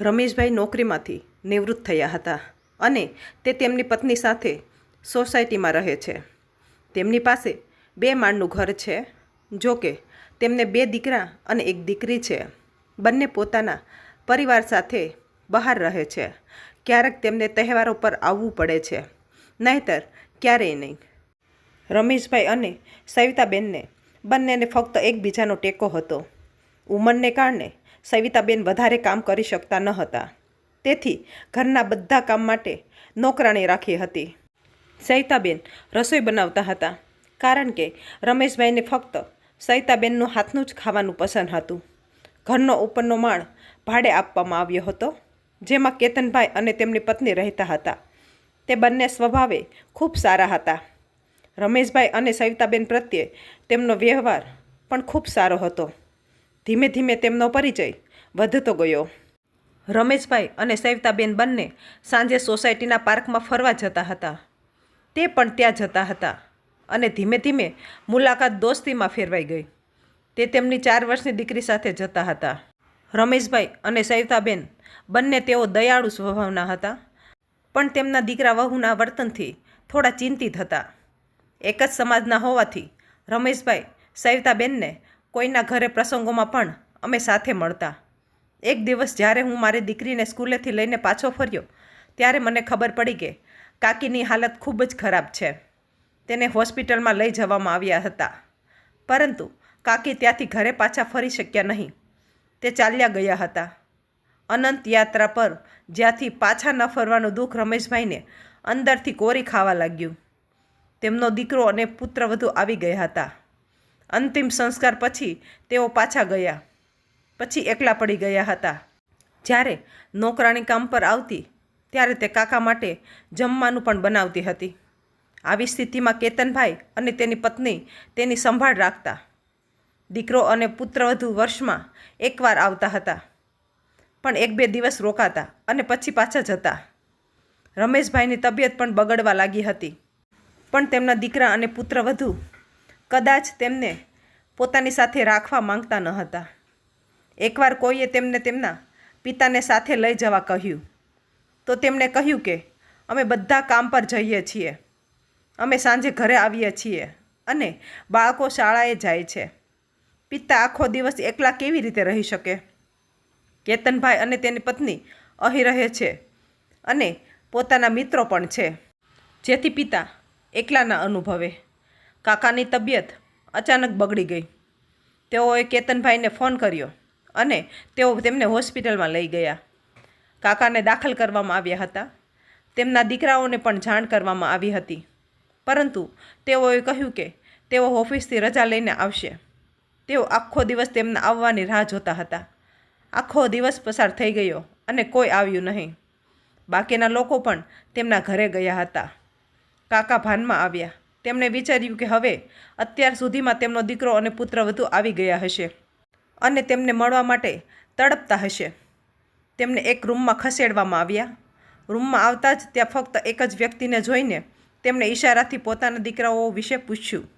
રમેશભાઈ નોકરીમાંથી નિવૃત્ત થયા હતા અને તે તેમની પત્ની સાથે સોસાયટીમાં રહે છે. તેમની પાસે બે માળનું ઘર છે, જો કે તેમને બે દીકરા અને એક દીકરી છે. બંને પોતાના પરિવાર સાથે બહાર રહે છે. ક્યારેક તેમને તહેવારો પર આવવું પડે છે, નહીંતર ક્યારેય નહીં. રમેશભાઈ અને સવિતાબેનને બંનેને ફક્ત એકબીજાનો ટેકો હતો. ઉંમરને કારણે સવિતાબેન વધારે કામ કરી શકતા ન હતા. તેથી ઘરના બધા કામ માટે નોકરાણી રાખી હતી. સવિતાબેન રસોઈ બનાવતા હતા, કારણ કે રમેશભાઈને ફક્ત સવિતાબેનનું હાથનું જ ખાવાનું પસંદ હતું. ઘરનો ઉપરનો માળ ભાડે આપવામાં આવ્યો હતો, જેમાં કેતનભાઈ અને તેમની પત્ની રહેતા હતા. તે બંને સ્વભાવે ખૂબ સારા હતા. રમેશભાઈ અને સવિતાબેન પ્રત્યે તેમનો વ્યવહાર પણ ખૂબ સારો હતો. ધીમે ધીમે તેમનો પરિચય વધતો ગયો. રમેશભાઈ અને સવિતાબેન બંને સાંજે સોસાયટીના પાર્કમાં ફરવા જતા હતા. તે પણ ત્યાં જતા હતા અને ધીમે ધીમે મુલાકાત દોસ્તીમાં ફેરવાઈ ગઈ. તે તેમની ચાર વર્ષની દીકરી સાથે જતા હતા. રમેશભાઈ અને સવિતાબેન બંને તેઓ દયાળુ સ્વભાવના હતા, પણ તેમના દીકરા વહુના વર્તનથી થોડા ચિંતિત હતા. એક જ સમાજના હોવાથી રમેશભાઈ સવિતાબેનને કોઈના ઘરે પ્રસંગોમાં પણ અમે સાથે મળતા. એક દિવસ જ્યારે હું મારી દીકરીને સ્કૂલેથી લઈને પાછો ફર્યો, ત્યારે મને ખબર પડી કે કાકીની હાલત ખૂબ જ ખરાબ છે. તેને હોસ્પિટલમાં લઈ જવામાં આવ્યા હતા. પરંતુ કાકી ત્યાંથી ઘરે પાછા ફરી શક્યા નહીં. તે ચાલ્યા ગયા હતા. અનંત યાત્રા પર જ્યાંથી પાછા ન ફરવાનું દુઃખ રમેશભાઈને અંદરથી કોરી ખાવા લાગ્યું. તેમનો દીકરો અને પુત્ર વધુ આવી ગયા હતા. અંતિમ સંસ્કાર પછી તેઓ પાછા ગયા. પછી એકલા પડી ગયા હતા. જ્યારે નોકરાણી કામ પર આવતી, ત્યારે તે કાકા માટે જમવાનું પણ બનાવતી હતી. આવી સ્થિતિમાં કેતનભાઈ અને તેની પત્ની તેની સંભાળ રાખતા. દીકરો અને પુત્રવધુ વર્ષમાં એકવાર આવતા હતા. પણ એક બે દિવસ રોકાતા અને પછી પાછા જતા. રમેશભાઈની તબિયત પણ બગડવા લાગી હતી. પણ તેમના દીકરા અને પુત્રવધુ કદાચ તેમને પોતાની સાથે રાખવા માંગતા ન હતા. એકવાર કોઈએ તેમને તેમના પિતાને સાથે લઈ જવા કહ્યું, તો તેમણે કહ્યું કે, અમે બધા કામ પર જઈએ છીએ. અમે સાંજે ઘરે આવીએ છીએ અને બાળકો શાળાએ જાય છે. પિતા આખો દિવસ એકલા કેવી રીતે રહી શકે? કેતનભાઈ અને તેની પત્ની અહીં રહે છે અને પોતાના મિત્રો પણ છે. જેથી પિતા એકલા ના અનુભવે. કાકાની તબિયત અચાનક બગડી ગઈ. તેઓએ કેતનભાઈને ફોન કર્યો અને તેઓ તેમને હોસ્પિટલમાં લઈ ગયા. કાકાને દાખલ કરવામાં આવ્યા હતા. તેમના દીકરાઓને પણ જાણ કરવામાં આવી હતી. પરંતુ તેઓએ કહ્યું કે તેઓ ઓફિસથી રજા લઈને આવશે. તેઓ આખો દિવસ તેમના આવવાની રાહ જોતા હતા. આખો દિવસ પસાર થઈ ગયો અને કોઈ આવ્યું નહીં. બાકીના લોકો પણ તેમના ઘરે ગયા હતા. કાકા ભાનમાં આવ્યા. તેમણે વિચાર્યું કે હવે અત્યાર સુધીમાં તેમનો દીકરો અને પુત્ર વધુ આવી ગયા હશે અને તેમને મળવા માટે તડપતા હશે. તેમને એક રૂમમાં ખસેડવામાં આવ્યા. રૂમમાં આવતા જ ત્યાં ફક્ત એક જ વ્યક્તિને જોઈને તેમણે ઈશારાથી પોતાના દીકરાઓ વિશે પૂછ્યું.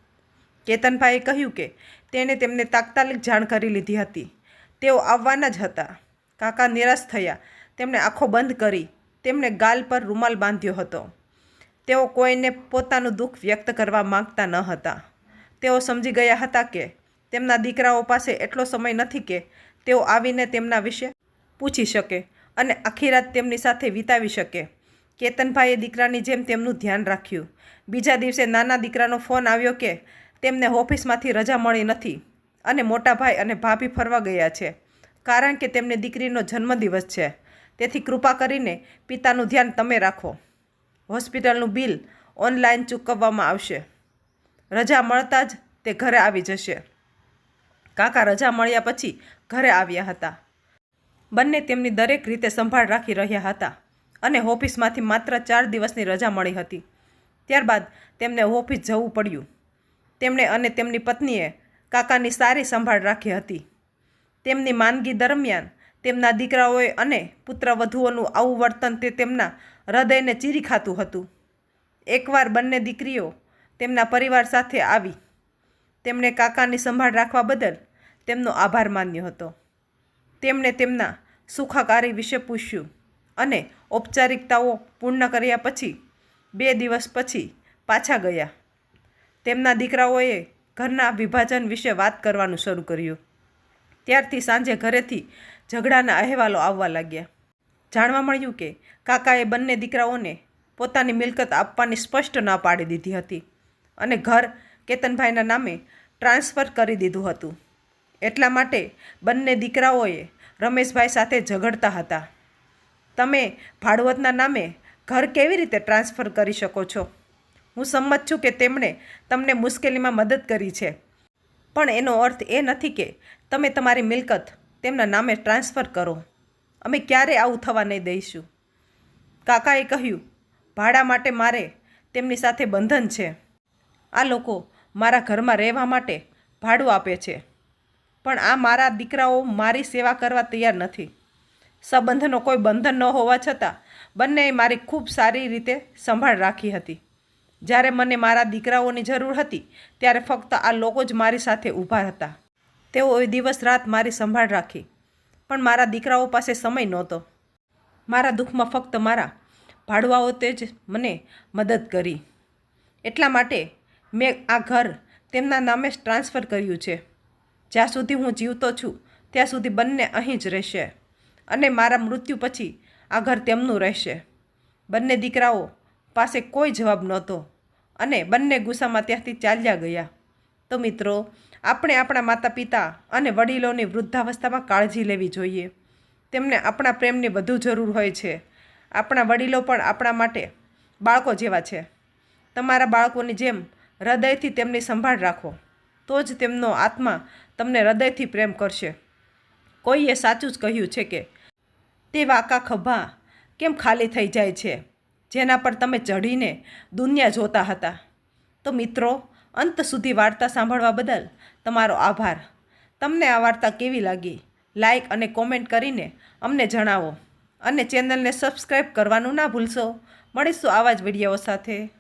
કેતનભાઈએ કહ્યું કે તેણે તેમને તાત્કાલિક જાણ કરી લીધી હતી. તેઓ આવવાના જ હતા. કાકા નિરાશ થયા. તેમણે આંખો બંધ કરી. તેમણે ગાલ પર રૂમાલ બાંધ્યો હતો. તેઓ કોઈને પોતાનું દુઃખ વ્યક્ત કરવા માંગતા ન હતા. તેઓ સમજી ગયા હતા કે તેમના દીકરાઓ પાસે એટલો સમય નથી કે તેઓ આવીને તેમના વિશે પૂછી શકે અને આખી રાત તેમની સાથે વિતાવી શકે. કેતનભાઈએ દીકરાની જેમ તેમનું ધ્યાન રાખ્યું. બીજા દિવસે નાના દીકરાનો ફોન આવ્યો કે તેમને ઓફિસમાંથી રજા મળી નથી અને મોટા ભાઈ અને ભાભી ફરવા ગયા છે, કારણ કે તેમની દીકરીનો જન્મદિવસ છે. તેથી કૃપા કરીને પિતાનું ધ્યાન તમે રાખો. હોસ્પિટલનું બિલ ઓનલાઈન ચૂકવવામાં આવશે. રજા મળતા જ તે ઘરે આવી જશે. કાકા રજા મળ્યા પછી ઘરે આવ્યા હતા. બંને તેમની દરેક રીતે સંભાળ રાખી રહ્યા હતા અને ઓફિસમાંથી માત્ર ચાર દિવસની રજા મળી હતી. ત્યારબાદ તેમને ઓફિસ જવું પડ્યું. તેમણે અને તેમની પત્નીએ કાકાની સારી સંભાળ રાખી હતી. તેમની માંદગી દરમિયાન તેમના દીકરાઓએ અને પુત્રવધુઓનું આવું વર્તન તે તેમના હૃદયને ચીરી ખાતું હતું. એકવાર બંને દીકરીઓ તેમના પરિવાર સાથે આવી. તેમણે કાકાની સંભાળ રાખવા બદલ તેમનો આભાર માન્યો હતો. તેમણે તેમના સુખાકારી વિશે પૂછ્યું અને ઔપચારિકતાઓ પૂર્ણ કર્યા પછી બે દિવસ પછી પાછા ગયા. તેમના દીકરાઓએ ઘરના વિભાજન વિશે વાત કરવાનું શરૂ કર્યું. ત્યારથી સાંજે ઘરેથી ઝઘડાના અહેવાલો આવવા લાગ્યા. જાણવા મળ્યું કે કાકાએ બંને દીકરાઓને પોતાની મિલકત આપવાની સ્પષ્ટ ના પાડી દીધી હતી અને ઘર કેતનભાઈના નામે ટ્રાન્સફર કરી દીધું હતું. એટલા માટે બંને દીકરાઓએ રમેશભાઈ સાથે ઝઘડતા હતા. તમે ભાડવતના નામે ઘર કેવી રીતે ટ્રાન્સફર કરી શકો છો? હું સંમત છું કે તેમણે તમને મુશ્કેલીમાં મદદ કરી છે. પણ એનો અર્થ એ નથી કે તમે તમારી મિલકત તેમના નામે ટ્રાન્સફર કરો. અમે ક્યારે આવું થવા નહીં દઈશું. કાકાએ કહ્યું, ભાડા માટે મારે તેમની સાથે બંધન છે. આ લોકો મારા ઘરમાં રહેવા માટે ભાડું આપે છે. પણ આ મારા દીકરાઓ મારી સેવા કરવા તૈયાર નથી. સંબંધનો કોઈ બંધન ન હોવા છતાં બંનેએ મારી ખૂબ સારી રીતે સંભાળ રાખી હતી. જ્યારે મને મારા દીકરાઓની જરૂર હતી, ત્યારે ફક્ત આ લોકો જ મારી સાથે ઊભા હતા. તેઓએ દિવસ રાત મારી સંભાળ રાખી. પણ મારા દીકરાઓ પાસે સમય નહોતો. મારા દુઃખમાં ફક્ત મારા ભાડવાઓ તે જ મને મદદ કરી. એટલા માટે મેં આ ઘર તેમના નામે જ ટ્રાન્સફર કર્યું છે. જ્યાં સુધી હું જીવતો છું, ત્યાં સુધી બંને અહીં જ રહેશે અને મારા મૃત્યુ પછી આ ઘર તેમનું રહેશે. બંને દીકરાઓ પાસે કોઈ જવાબ નહોતો અને બંને ગુસ્સામાં ત્યાંથી ચાલ્યા ગયા. તો મિત્રો, આપણે આપણા માતા પિતા અને વડીલોની વૃદ્ધાવસ્થામાં કાળજી લેવી જોઈએ. તેમને આપણા પ્રેમની વધુ જરૂર હોય છે. આપણા વડીલો પણ આપણા માટે બાળકો જેવા છે. તમારા બાળકોની જેમ હૃદયથી તેમની સંભાળ રાખો. તો જ તેમનો આત્મા તમને હૃદયથી પ્રેમ કરશે. કોઈએ સાચું જ કહ્યું છે કે, તે વાકા ખભા કેમ ખાલી થઈ જાય છે? જેના પર તમે ચઢીને દુનિયા જોતા હતા. તો મિત્રો અંત સુધી વાર્તા સાંભળવા બદલ તમારો આભાર. તમને આ વાર્તા કેવી લાગી? લાઈક અને કોમેન્ટ કરીને અમને જણાવો. અને ચેનલને સબસ્ક્રાઈબ કરવાનું ના ભૂલશો. મળીશું આવા જ વીડિયો સાથે.